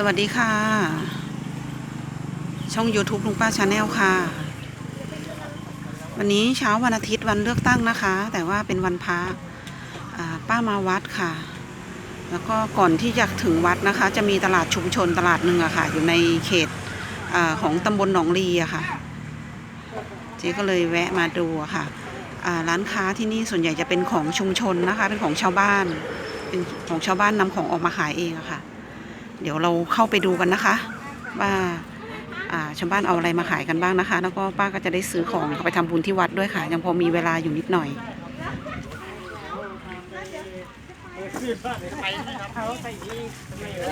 สวัสดีค่ะ ช่อง YouTube ลุงป้าชาแนลค่ะ วันนี้เช้าวันอาทิตย์วันเลือกตั้งนะคะ แต่ว่าเป็นวันพระป้ามาวัดค่ะ แล้วก็ก่อนที่จะถึงวัดนะคะ จะมีตลาดชุมชนตลาดหนึ่งอะค่ะ อยู่ในเขตอของตำบลหนองลีอะค่ะ เจ๊ก็เลยแวะมาดูอะค่ะอ่าร้านค้าที่นี่ส่วนใหญ่จะเป็นของชุมชนนะคะ เป็นของชาวบ้าน เป็นของชาวบ้านนำของออกมาขายเองอะค่ะ เดี๋ยวเราเข้าไปดูกันนะคะว่าอ่าชาวบ้านเอาอะไรมาขายกันบ้างนะคะ แล้วก็ป้าก็จะได้ซื้อของไปทำบุญที่วัดด้วยค่ะ ยังพอมีเวลาอยู่นิดหน่อย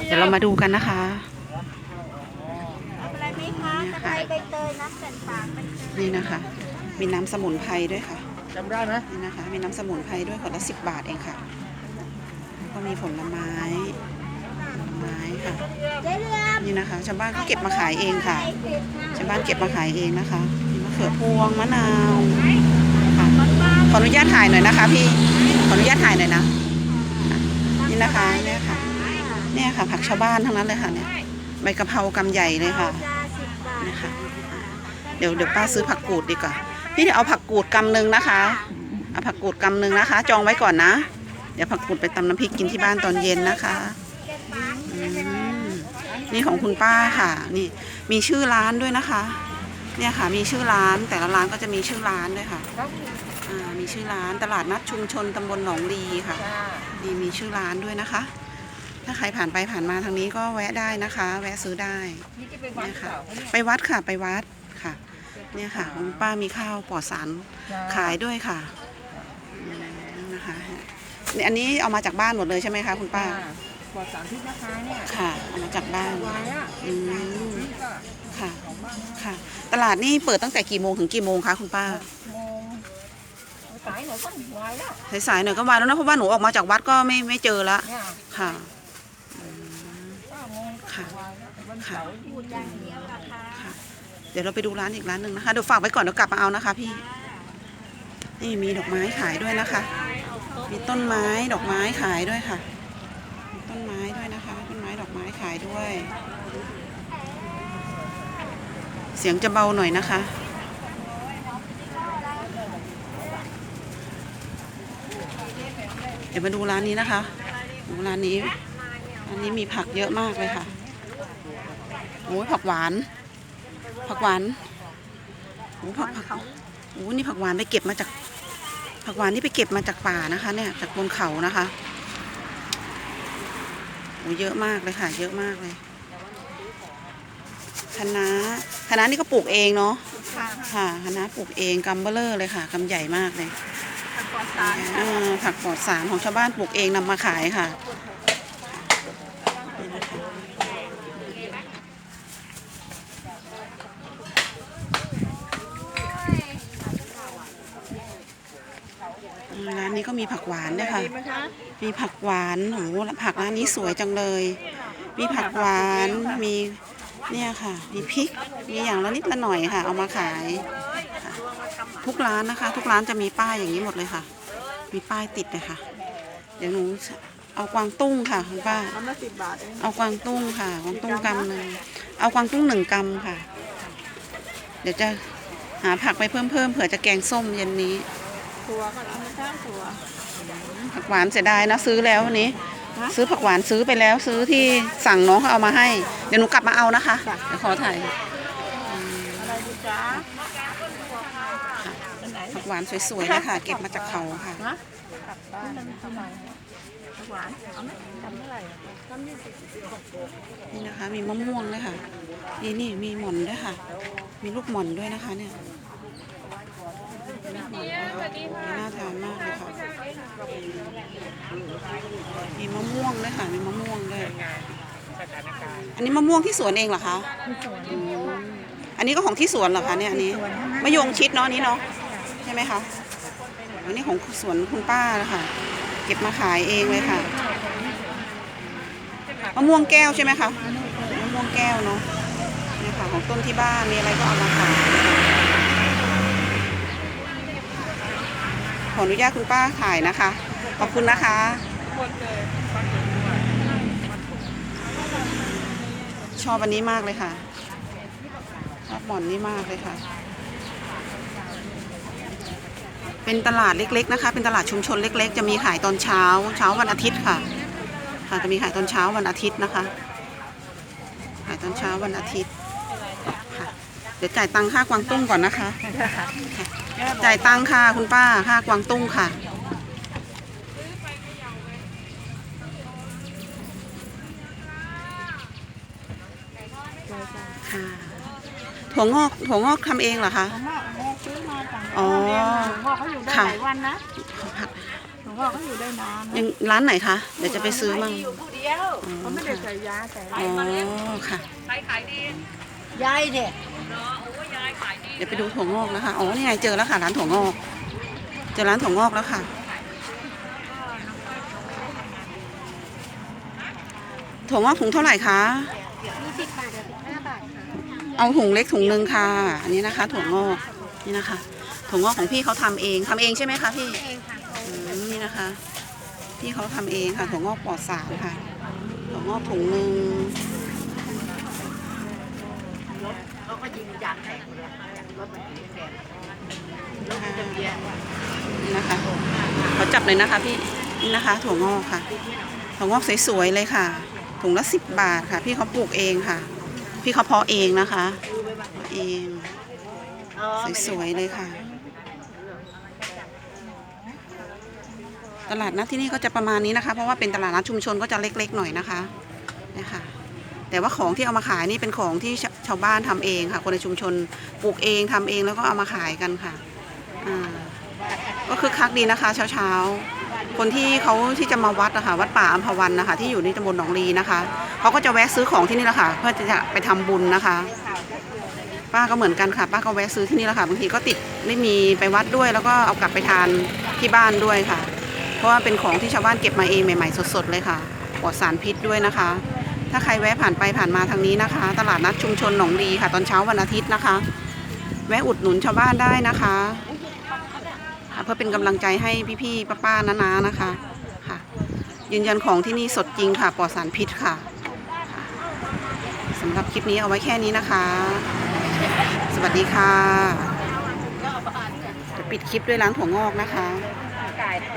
เดี๋ยวเรามาดูกันนะคะอะไรไหมคะตะไคร้ใบเตยน้ำสันฝางใบเตยนี่นะคะ มีน้ำสมุนไพรด้วยค่ะจำได้ไหมนี่นะคะ มีน้ำสมุนไพรด้วยขวดละสิบบาทเองค่ะแล้วก็มีผลไม้ผล ไม้ค่ะเจ๊เรืองนี่นะคะ ชาวบ้านก็เก็บมาขายเองค่ะไข่เผ็ดค่ะ ชาวบ้านเก็บมาขายเองนะคะมีมะเขือพวงมะนาวค่ะขออนุญาตถ่ายหน่อยนะคะ พี่ ขออนุญาตถ่ายหน่อยนะ นี่นะคะเนี่ยค่ะ เนี่ยค่ะ ผักชาวบ้านทั้งนั้นเลยค่ะเนี่ย ใบกะเพรากำใหญ่เลยค่ะจาสิบบาทนะคะ เดี๋ยวเดี๋ยวป้าซื้อผักกูดดีกว่า พี่เดี๋ยวเอาผักกูดกำหนึ่งนะคะ เอาผักกูดกำหนึ่งนะคะ จองไว้ก่อนนะ เดี๋ยวผักกูดไปตำน้ำพริกกินที่บ้านตอนเย็นนะคะอืม นี่ของคุณป้าค่ะ นี่มีชื่อร้านด้วยนะคะ เนี่ยค่ะมีชื่อร้านแต่ละร้านก็จะมีชื่อร้านด้วยค่ะอ่ามีชื่อร้านตลาดนัดชุมชนตำบลหนองลีค่ะนี่มีชื่อร้านด้วยนะคะ ถ้าใครผ่านไปผ่านมาทางนี้ก็แวะได้นะคะ แวะซื้อได้เนี่ยค่ะ ไปวัดค่ะไปวัดค่ะ เนี่ยค่ะคุณป้ามีข้าวปลอดสารขายด้วยค่ะนะคะเนี่ยอันนี้เอามาจากบ้านหมดเลยใช่ไหมคะคุณป้า ปลอดสารพิษนะคะเนี่ยค่ะเอามาจากบ้านวายอะอืมนี่ก็ค่ะ ของบ้านนะค่ะ ตลาดนี่เปิดตั้งแต่กี่โมงถึงกี่โมงคะคุณป้าโมงสายหน่อยก็วายแล้วสายๆหน่อยก็วันแล้วนะเพราะว่าหนูออกมาจากวัดก็ไม่ไม่เจอละเนี่ยค่ะเก้าโมงค่ะวายแล้ววันเสาร์พูดอย่างเดียวราคาค่ะ เดี๋ยวเราไปดูร้านอีกร้านหนึ่งนะคะเดี๋ยวฝากไว้ก่อนเดี๋ยวกลับมาเอานะคะ พี่ นี่มีดอกไม้ขายด้วยนะคะ มีต้นไม้ดอกไม้ขายด้วยค่ะมี ต้นไม้ด้วยนะคะ ต้นไม้ดอกไม้ขายด้วย เสียงจะเบาหน่อยนะคะ เดี๋ยวมาดูร้านนี้นะคะดูร้านนี้ร้านนี้มีผักเยอะมากเลยค่ะโอ้ยผักหวาน ผักหวานโอ้ผักผักโอ้นี่ผักหวานไปเก็บมาจากผักหวานนี่ไปเก็บมาจากป่านะคะ เนี่ยจากบนเขานะคะ โอ้เยอะมากเลยค่ะ เยอะมากเลยคะน้าคะน้านี่ก็ปลูกเองเนาะค่ะค่ะคะน้าปลูกเองกำเบลเลอร์เลยค่ะกำใหญ่มากเลยผักปลอดสารเอ่อผักปลอดสารของชาวบ้านปลูกเองนำมาขายค่ะนี่นะคะอืมร้านนี้ ก็มีผักหวานด้วยค่ะดีไหมคะ มีผักหวานโหผักร้านนี้สวยจังเลย มีผักหวาน มีเนี่ยค่ะ มีพริก มีอย่างละนิดละหน่อยค่ะ เอามาขายค่ะทุกร้านนะคะ ทุกร้านจะมีป้ายอย่างนี้หมดเลยค่ะ มีป้ายติดเลยค่ะ เดี๋ยวหนูเอากวางตุ้งค่ะคุณป้าคำละสิบบาทเองเอากวางตุ้งค่ะ กวางตุ้งกำหนึ่งเอากวางตุ้งหนึ่งกำค่ะ เดี๋ยวจะหาผักไปเพิ่มเพิ่มเผื่อจะแกงส้มเย็นนี้ ถั่วก็เอามาจ้างถั่ว ผักหวานเสียดายนะซื้อแล้ววันนี้ซื้อผักหวานซื้อไปแล้ว ซื้อที่สั่งน้องเขาเอามาให้ เดี๋ยวหนูกลับมาเอานะคะเดี๋ยวขอถ่ายอะไรดีจ๊ะอันไหนผักหวานสวยๆเลยค่ะเก็บมาจากเขาค่ะ ฮะกลับบ้านเท่าไหร่ผักหวานเอาไหมทำเท่าไหร่ทำยี่สิบนี่นะคะ มีมะม่วงด้วยค่ะ นี่นี่มีหม่อนด้วยค่ะ มีลูกหม่อนด้วยนะคะเนี่ยมีหม่อ นด้วยค่ะน่าทานมากเลยค่ะมีมะม่วงด้วยค่ะมีมะม่วงด้วยอันนี้มะม่วงที่สวนเองเหรอคะอืมอันนี้ก็ของที่สวนเหรอคะเนี่ยอันนี้มะยงชิดเนาะอันนี้เนาะใช่ไหมคะอันนี้ของสวนคุณป้านะคะเก็บมาขายเองเลยค่ะมะม่วงแก้วใช่ไหมคะมะม่วงแก้วเนาะนี่ค่ะของต้นที่บ้านมีอะไรก็เอามาขาย ขออนุญาตคุณป้าถ่ายนะคะ ขอบคุณนะคะ ชอบอันนี้มากเลยค่ะชอบหมอนนี้มากเลยค่ะ เป็นตลาดเล็กๆนะคะ เป็นตลาดชุมชนเล็ก ๆ จะมีขายตอนเช้า เช้าวันอาทิตย์ค่ะ ค่ะจะมีขายตอนเช้าวันอาทิตย์นะคะ ขายตอนเช้าวันอาทิตย์ค่ะ เดี๋ยวจ่ายตังค่ากวางตุ้งก่อนนะคะ จ่ายตังค่ะคุณป้าค่ากวางตุ้งค่ะ ค่ะถั่วงอกถั่วงอกทำเองเหรอคะผมว่าแม่ซื้อมาจากอ๋อหลวงพ่อเขาอยู่ได้ค่ะหลายวันนะหลวงพ่อเขาอยู่ได้นานนะยังร้านไหนคะ เดี๋ยวจะไปซื้อมั่งเขาไม่ได้ใส่ยาแต่อ๋อค่ะยายเด็กเดี๋ยวไปดูถั่วงอกนะคะ อ๋อ นี่ไงเจอแล้วค่ะ ร้านถั่วงอก เจอร้านถั่วงอกแล้วค่ะ ถั่วงอกถุงเท่าไหร่คะมีสิบบาทเดี๋ยวสิบห้าบาทค่ะเอาถุงเล็กถุงหนึ่งค่ะ อันนี้นะคะ ถั่วงอก นี่นะคะ ถั่วงอกของพี่เขาทำเองทำเองใช่ไหมคะพี่เองค่ะอืมนี่นะคะ พี่เขาทำเองค่ะ ถั่วงอกปลอดสารค่ะ ถั่วงอกถุงหนึ่ง เขาก็ยิงยางแตกเลยรถมันแตกรถจะเบียนนะคะเขาจับเลยนะคะพี่นี่นะคะ ถั่วงอกค่ะ ถั่วงอกสวยๆเลยค่ะ ถุงละสิบบาทค่ะ พี่เขาปลูกเองค่ะ พี่เขาเพาะเองนะคะเองสวยๆเลยค่ะ ตลาดนัดที่นี่ก็จะประมาณนี้นะคะ เพราะว่าเป็นตลาดนัดชุมชนก็จะเล็กๆหน่อยนะคะนี่ค่ะ แต่ว่าของที่เอามาขายนี่เป็นของที่ชาชาวบ้านทำเองค่ะ คนในชุมชนปลูกเองทำเองแล้วก็เอามาขายกันค่ะก็คือคักดีนะคะ เช้าๆ คนที่เขาที่จะมาวัดนะคะวัดป่าอัมพวันนะคะ ที่อยู่ในตำบลหนองลีนะคะเขาก็จะแวะซื้อของที่นี่แหละค่ะ เพื่อจะไปทำบุญนะคะ ป้าก็เหมือนกันค่ะ ป้าก็แวะซื้อที่นี่แหละค่ะบางทีก็ติดไม่มีไปวัดด้วย แล้วก็เอากลับไปทานที่บ้านด้วยค่ะ เพราะว่าเป็นของที่ชาวบ้านเก็บมาเองใหม่ ๆ สดๆเลยค่ะปลอดสารพิษด้วยนะคะ ถ้าใครแวะผ่านไปผ่านมาทางนี้นะคะ ตลาดนัดชุมชนหนองลีค่ะ ตอนเช้าวันอาทิตย์นะคะ แวะอุดหนุนชาวบ้านได้นะคะ เพื่อเป็นกำลังใจให้พี่ๆป้าๆนาๆนะคะค่ะ ยืนยันของที่นี่สดจริงค่ะปลอดสารพิษค่ะค่ะสำหรับคลิปนี้เอาไว้แค่นี้นะคะ สวัสดีค่ะจะปิดคลิปด้วยร้านถั่วงอกนะคะ